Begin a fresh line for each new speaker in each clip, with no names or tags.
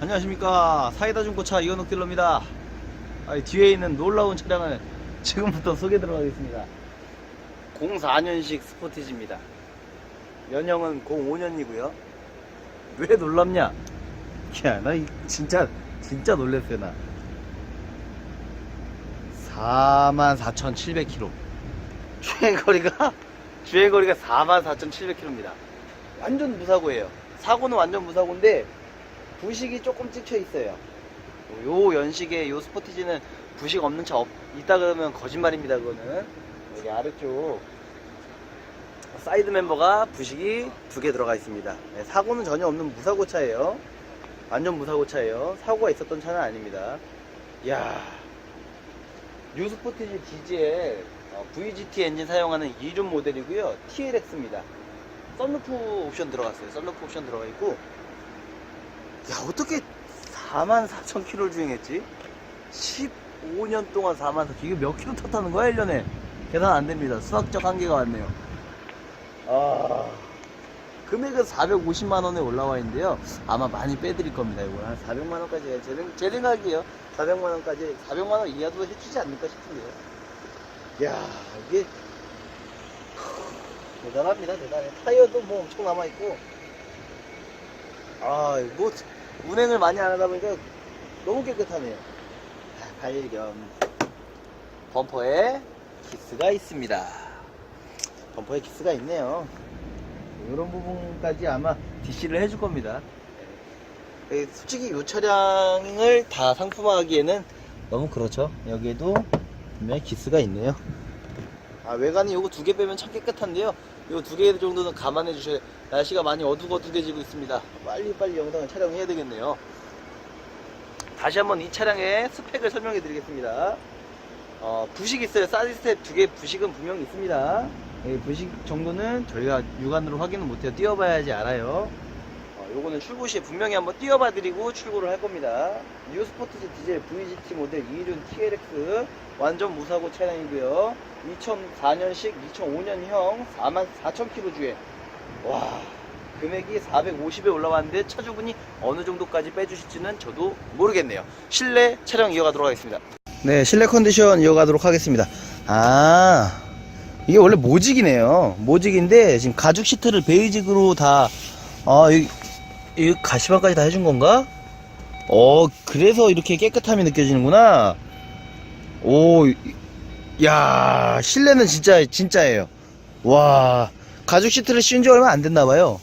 안녕하십니까. 사이다 중고차 이현욱 딜러입니다. 아, 뒤에 있는 놀라운 차량을 지금부터 소개 들어가겠습니다. 04년식 스포티지입니다. 연형은 05년이고요. 왜 놀랍냐? 야나 진짜 진짜 놀랬어요 나. 44,700km 주행거리가 주행거리가 44,700km입니다. 완전 무사고예요. 사고는 완전 무사고인데 부식이 조금 찍혀 있어요. 요 연식의 요 스포티지는 부식 없는 차 없, 있다 그러면 거짓말입니다. 그거는 여기 아래쪽 사이드 멤버가 부식이 두 개 들어가 있습니다. 네, 사고는 전혀 없는 무사고 차예요. 완전 무사고 차예요. 사고가 있었던 차는 아닙니다. 야, 뉴 스포티지 디젤 어, VGT 엔진 사용하는 2륜 모델이고요. TLX입니다. 썬루프 옵션 들어갔어요. 썬루프 옵션 들어가 있고 야 어떻게 44,000km를 주행했지? 15년 동안 44,000km 이게 몇 킬로 탔다는 거야 1년에? 계산 안 됩니다. 수학적 한계가 왔네요. 아 금액은 450만 원에 올라와 있는데요. 아마 많이 빼드릴 겁니다 이거 한 400만 원까지 제, 생- 제 생각이에요. 400만 원까지 400만 원 이하도 해주지 않을까 싶은데요. 야 이게 대단합니다 대단해. 타이어도 뭐 엄청 남아있고. 아, 뭐, 운행을 많이 안 하다 보니까 너무 깨끗하네요. 아, 발견. 범퍼에 키스가 있습니다. 범퍼에 키스가 있네요. 이런 부분까지 아마 DC를 해줄 겁니다. 네. 솔직히 이 차량을 다 상품화하기에는 너무 그렇죠. 여기에도 분명히 키스가 있네요. 아, 외관이 요거 두 개 빼면 참 깨끗한데요. 요두개 정도는 감안해 주셔야 날씨가 많이 어둑어둑해지고 있습니다. 빨리빨리 영상을 촬영해야 되겠네요. 다시 한번 이 차량의 스펙을 설명해 드리겠습니다. 어, 부식 있어요. 사이드 스텝 두 개 부식은 분명히 있습니다. 예, 부식 정도는 저희가 육안으로 확인은 못해요. 띄워봐야지 알아요. 어, 요거는 출고 시에 분명히 한번 띄워봐 드리고 출고를 할 겁니다. 뉴 스포티지 디젤 VGT 모델 2륜 TLX 완전 무사고 차량이고요. 2004년식 2005년형 44,000km 주행. 와 금액이 450에 올라왔는데 차주분이 어느 정도까지 빼주실지는 저도 모르겠네요. 실내 촬영 이어가도록 하겠습니다. 네, 실내 컨디션 이어가도록 하겠습니다. 아, 이게 원래 모직이네요. 모직인데 지금 가죽 시트를 베이직으로 다, 아, 이, 이 가시방까지 다 해준 건가? 어, 그래서 이렇게 깨끗함이 느껴지는구나. 오, 이- 야, 실내는 진짜, 진짜예요. 와, 가죽 시트를 씌운 지 얼마 안 됐나봐요.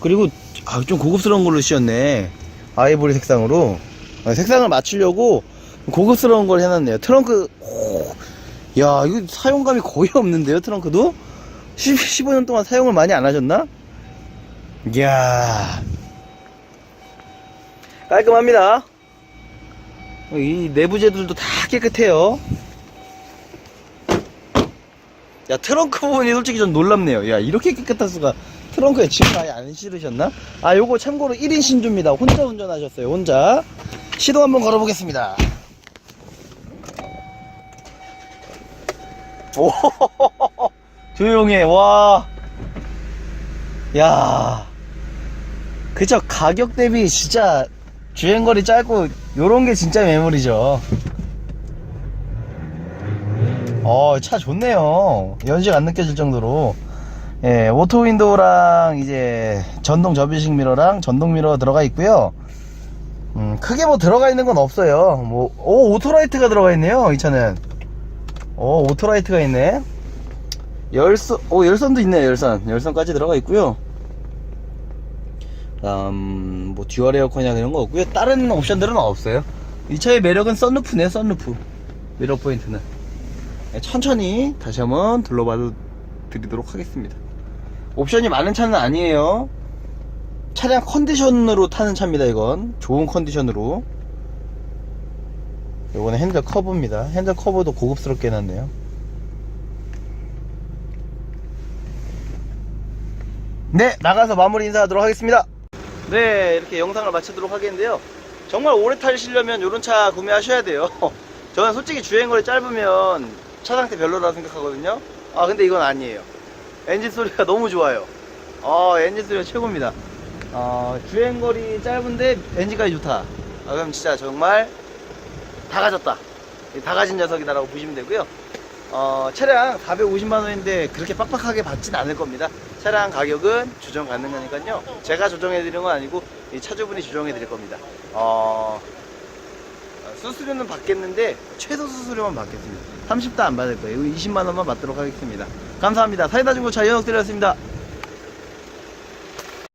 그리고, 아, 좀 고급스러운 걸로 씌웠네. 아이보리 색상으로. 아, 색상을 맞추려고 고급스러운 걸 해놨네요. 트렁크, 오, 야, 이거 사용감이 거의 없는데요, 트렁크도? 10, 15년 동안 사용을 많이 안 하셨나? 이야. 깔끔합니다. 이 내부재들도 다 깨끗해요. 야, 트렁크 부분이 솔직히 좀 놀랍네요. 야, 이렇게 깨끗할 수가. 트렁크에 짐을 아예 안 실으셨나? 아, 요거 참고로 1인 신주입니다. 혼자 운전하셨어요, 혼자. 시동 한번 걸어보겠습니다. 오, 조용해, 와. 야. 그쵸, 가격 대비 진짜 주행거리 짧고, 요런 게 진짜 매물이죠. 어, 차 좋네요. 연식 안 느껴질 정도로. 예, 오토 윈도우랑 이제 전동 접이식 미러랑 전동 미러 들어가 있고요. 음, 크게 뭐 들어가 있는 건 없어요. 뭐, 오, 오토라이트가 들어가 있네요, 이 차는. 오, 오토라이트가 있네. 열선, 오, 열선도 있네요, 열선. 열선까지 들어가 있고요. 다음, 뭐, 듀얼 에어컨이나 이런 거 없고요. 다른 옵션들은 없어요. 이 차의 매력은 썬루프네, 썬루프. 미러 포인트는. 네, 천천히 다시 한번 둘러봐 드리도록 하겠습니다. 옵션이 많은 차는 아니에요. 차량 컨디션으로 타는 차입니다, 이건. 좋은 컨디션으로. 이거는 핸들 커브입니다. 핸들 커브도 고급스럽게 해놨네요. 네, 나가서 마무리 인사하도록 하겠습니다. 네, 이렇게 영상을 마치도록 하겠는데요. 정말 오래 타시려면 이런 차 구매하셔야 돼요. 저는 솔직히 주행거리 짧으면 차 상태 별로라 생각하거든요. 아, 근데 이건 아니에요. 엔진 소리가 너무 좋아요. 아, 엔진 소리가 최고입니다. 어, 주행거리 짧은데 엔진까지 좋다. 아, 그럼 진짜 정말 다 가졌다. 다 가진 녀석이다 라고 보시면 되고요. 어, 차량 450만원인데 그렇게 빡빡하게 받진 않을 겁니다. 차량 가격은 조정 가능하니까요. 제가 조정해 드리는 건 아니고 이 차주분이 조정해 드릴 겁니다. 어, 어, 수수료는 받겠는데 최소 수수료만 받겠습니다. 30도 안 받을 거예요. 20만 원만 받도록 하겠습니다. 감사합니다. 사이다 중고차 연옥 드렸습니다.